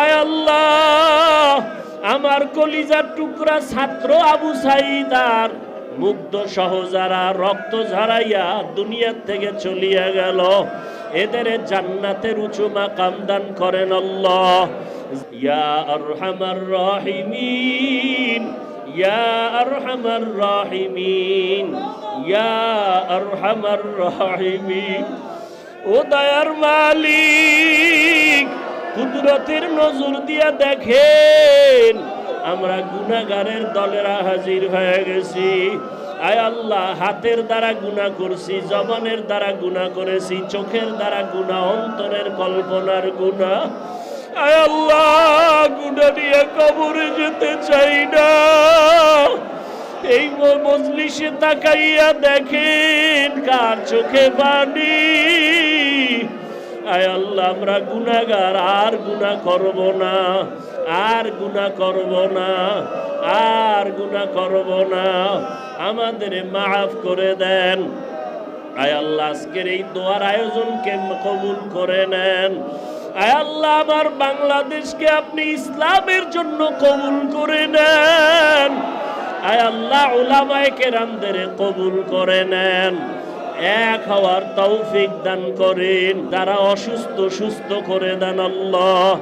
আয় আল্লাহ, আমার কলিজার টুকরা ছাত্র আবু সাইদার মুগ্ধ সহজারা রক্ত ঝরাইয়া দুনিয়ার থেকে চলিয়া গেল। এদের জান্নাতের উঁচু মাকাম দান করেন আল্লাহ। ইয়া আরহামার রাহিমিন, ইয়া আরহামার রাহিমিন, ইয়া আরহামার রাহিমিন। ও দয়ার মালিক কুদরতের নজর দিয়া দেখেন, আমরা গুনাগারের দলেরা হাজির হয়ে গেছি। আয় আল্লাহ, হাতের দ্বারা গুনাহ করছি, জবানের দ্বারা গুনাহ করেছি, চোখের দ্বারা গুনাহ, অন্তরের কল্পনার গুনাহ। আয় আল্লাহ, গুনাহ নিয়ে কবরে যেতে চাই না। এই মজলিসে তাকাইয়া দেখেন, কার চোখে পানি। আয় আল্লাহ, আমরা গুনাগার আর গুনা করব না, আর গুনা করব না, আর গুনা করব না। আমাদের মাফ করে দেন। আয় আল্লাহ, আজকের এই দোয়ার আয়োজনকে কবুল করে নেন। আয় আল্লাহ, আমার বাংলাদেশকে আপনি ইসলামের জন্য কবুল করে নেন। আয় আল্লাহ, উলামায়ে কেরামদের কবুল করে নেন। এক হওয়ার তৌফিক দান করেন। যারা অসুস্থ, সুস্থ করে দেন আল্লাহ।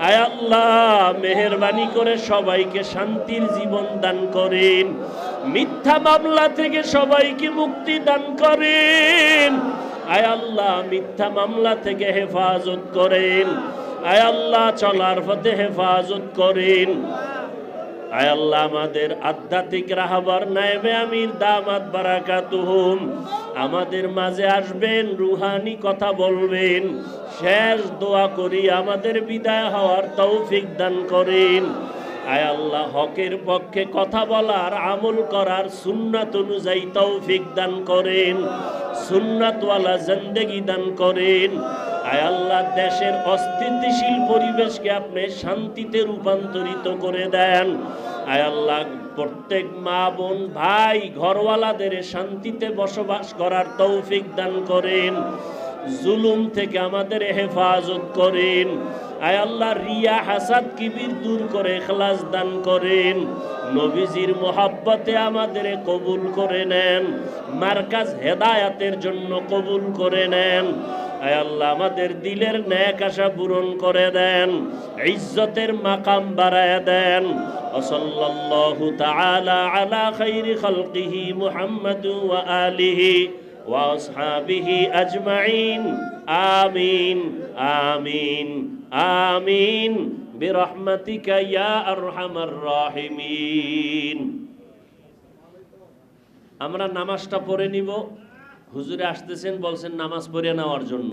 আয় আল্লাহ, মেহরবানি করে সবাইকে শান্তির জীবন দান করেন। মিথ্যা মামলা থেকে সবাইকে মুক্তি দান করেন। আয় আল্লাহ, মিথ্যা মামলা থেকে হেফাজত করেন। আয় আল্লাহ, চলার পথে হেফাজত করেন। আয় আল্লাহ আমাদের আধ্যাত্মিক রাহাবার নায়েবে আমির দামাত বারাকাতুহুম। আমাদের মাঝে আসবেন, রুহানি কথা বলবেন। শেষ দোয়া করি, আমাদের বিদায় হওয়ার তৌফিক দান করেন। আয় আল্লাহ, হকের পক্ষে কথা বলার, আমল করার সুন্নাত অনুযায়ী তৌফিক দান করেন। সুন্নাতওয়ালা জিন্দেগি দান করেন। আল্লাহ, দেশের অস্থিতিশীল পরিবেশকে আপনি শান্তিতে রূপান্তরিত করে দেন। আল্লাহ, প্রত্যেক মা বোন, ভাই, ঘরওয়ালাদের শান্তিতে বসবাস করার তৌফিক দান করেন। জুলুম থেকে আমাদের হেফাজত করেন। আয় আল্লাহ, রিয়া, হাসাদ, কিবির দূর করে এখলাস দান করেন। নবীজির মোহাব্বতে আমাদের কবুল করে নেন। মার্কাজ হেদায়াতের জন্য কবুল করে নেন। আল্লাহ, আমাদের দিলের ন্যাক আশা পূরণ করে দেন, ইজ্জতের মাকাম বাড়ায় দেন। ওসল্লাল্লাহু তাআলা আলা খাইরি খালকিহি মুহাম্মাদু ওয়া আলিহি ওয়া আসহাবিহি আজমাইন। আমিন আমিন আমিন। বিরহমাতিকা ইয়া আরহামার রাহিমিন। আমরা নামাজটা পড়ে নিব। হুজুরে আসতেছেন, বলছেন নামাজ পড়ে নেওয়ার জন্য।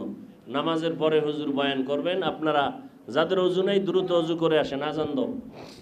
নামাজের পরে হুজুর বয়ান করবেন, আপনারা যাদের অজু নেই দ্রুত অজু করে আসেন, আজান দাও।